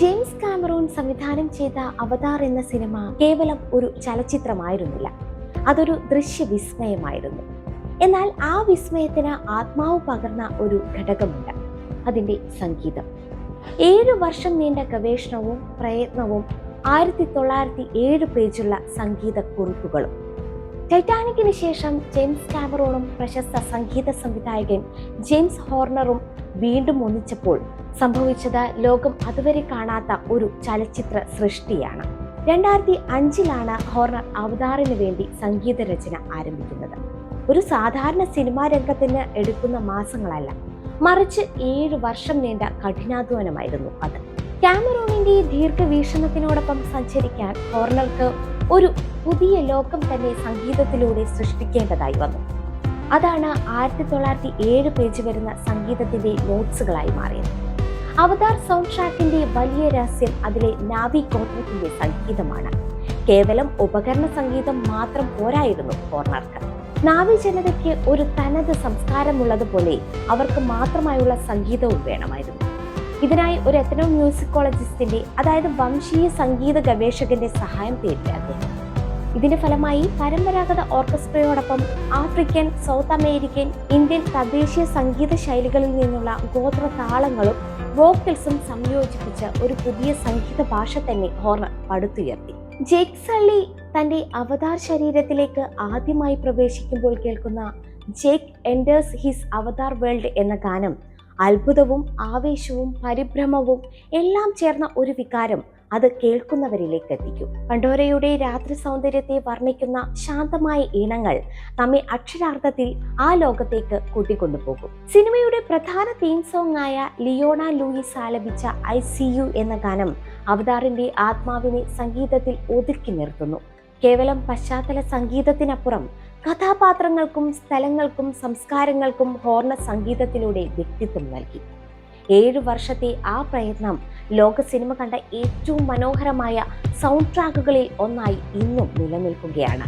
James Cameron സംവിധാനം ചെയ്ത അവതാർ എന്ന സിനിമ കേവലം ഒരു ചലച്ചിത്രമായിരുന്നില്ല. അതൊരു ദൃശ്യവിസ്മയമായിരുന്നു. എന്നാൽ ആ വിസ്മയത്തിന് ആത്മാവ് പകർന്ന ഒരു ഘടകമുണ്ട്. അതിന്റെ സംഗീതം. ഏഴ് വർഷം നീണ്ട ഗവേഷണവും പ്രയത്നവും ആയിരത്തി തൊള്ളായിരത്തി ഏഴ് പേജുള്ള സംഗീത കുറിപ്പുകളും ടൈറ്റാനിക്കിന് ശേഷം ജെയിംസ് കാമറോണും പ്രശസ്ത സംഗീത സംവിധായകൻ ജെയിംസ് ഹോർണറും വീണ്ടും ഒന്നിച്ചപ്പോൾ സംഭവിച്ചത് ലോകം അതുവരെ കാണാത്ത ഒരു ചലച്ചിത്ര സൃഷ്ടിയാണ്. രണ്ടായിരത്തി അഞ്ചിലാണ് ഹോർണർ അവതാറിന് വേണ്ടി സംഗീത രചന ആരംഭിക്കുന്നത്. ഒരു സാധാരണ സിനിമാ രംഗത്തിന് എടുക്കുന്ന മാസങ്ങളല്ല മറിച്ച് ഏഴ് വർഷം നീണ്ട കഠിനാധ്വാനമായിരുന്നു അത്. കാമറോണിന്റെ ദീർഘവീക്ഷണത്തിനോടൊപ്പം സഞ്ചരിക്കാൻ ഹോർണർക്ക് ഒരു പുതിയ ലോകം തന്നെ സംഗീതത്തിലൂടെ സൃഷ്ടിക്കേണ്ടതായി വന്നു. അതാണ് ആയിരത്തി തൊള്ളായിരത്തി ഏഴ് പേജ് വരുന്ന സംഗീതത്തിന്റെ നോട്ട്സുകളായി മാറിയത്. അവതാർ സൗണ്ട് ട്രാക്കിന്റെ വലിയ രഹസ്യം അതിലെ നാവി കോട്ടത്തിന്റെ സംഗീതമാണ്. കേവലം ഉപകരണ സംഗീതം മാത്രം പോരായിരുന്നു കോർണർക്ക്. നാവി ജനതയ്ക്ക് ഒരു തനത് സംസ്കാരമുള്ളതുപോലെ അവർക്ക് മാത്രമായുള്ള സംഗീതവും വേണമായിരുന്നു. ഇതിനായി ഒരു എത്തനോ മ്യൂസിക്കോളജിസ്റ്റിന്റെ അതായത് വംശീയ സംഗീത ഗവേഷകന്റെ സഹായം തേടി അദ്ദേഹം ഇതിന്റെ ഫലമായി പരമ്പരാഗത ഓർക്കസ്ട്രയോടൊപ്പം ആഫ്രിക്കൻ സൗത്ത് അമേരിക്കൻ ഇന്ത്യൻ തദ്ദേശീയ സംഗീത ശൈലികളിൽ നിന്നുള്ള ഗോത്ര താളങ്ങളും വോക്കൽസും സംയോജിപ്പിച്ച് ഒരു പുതിയ സംഗീത ഭാഷ തന്നെ ഹോർണർ പടുത്തുയർത്തി. ജേക്ക് സള്ളി തന്റെ അവതാർ ശരീരത്തിലേക്ക് ആദ്യമായി പ്രവേശിക്കുമ്പോൾ കേൾക്കുന്ന Jake enters his Avatar world എന്ന ഗാനം അത്ഭുതവും ആവേശവും പരിഭ്രമവും എല്ലാം ചേർന്ന ഒരു വികാരം അത് കേൾക്കുന്നവരിലേക്ക് എത്തിക്കും പണ്ടോരയുടെ രാത്രി സൗന്ദര്യത്തെ വർണിക്കുന്ന ശാന്തമായ ഈണങ്ങൾ നമ്മെ അക്ഷരാർത്ഥത്തിൽ ആ ലോകത്തേക്ക് കൂട്ടിക്കൊണ്ടുപോകും. സിനിമയുടെ പ്രധാന തീം സോങ് ആയ ലിയോണ ലൂയിസ് ആലപിച്ച ഐ സി യു എന്ന ഗാനം അവതാറിന്റെ ആത്മാവിനെ സംഗീതത്തിൽ ഒതുക്കി നിർത്തുന്നു. കേവലം പശ്ചാത്തല സംഗീതത്തിനപ്പുറം കഥാപാത്രങ്ങൾക്കും സ്ഥലങ്ങൾക്കും സംസ്കാരങ്ങൾക്കും ഹോർണ സംഗീതത്തിലൂടെ വ്യക്തിത്വം നൽകി. ഏഴു വർഷത്തെ ആ പ്രയത്നം ലോക സിനിമ കണ്ട ഏറ്റവും മനോഹരമായ സൗണ്ട് ട്രാക്കുകളിൽ ഒന്നായി ഇന്നും നിലനിൽക്കുകയാണ്.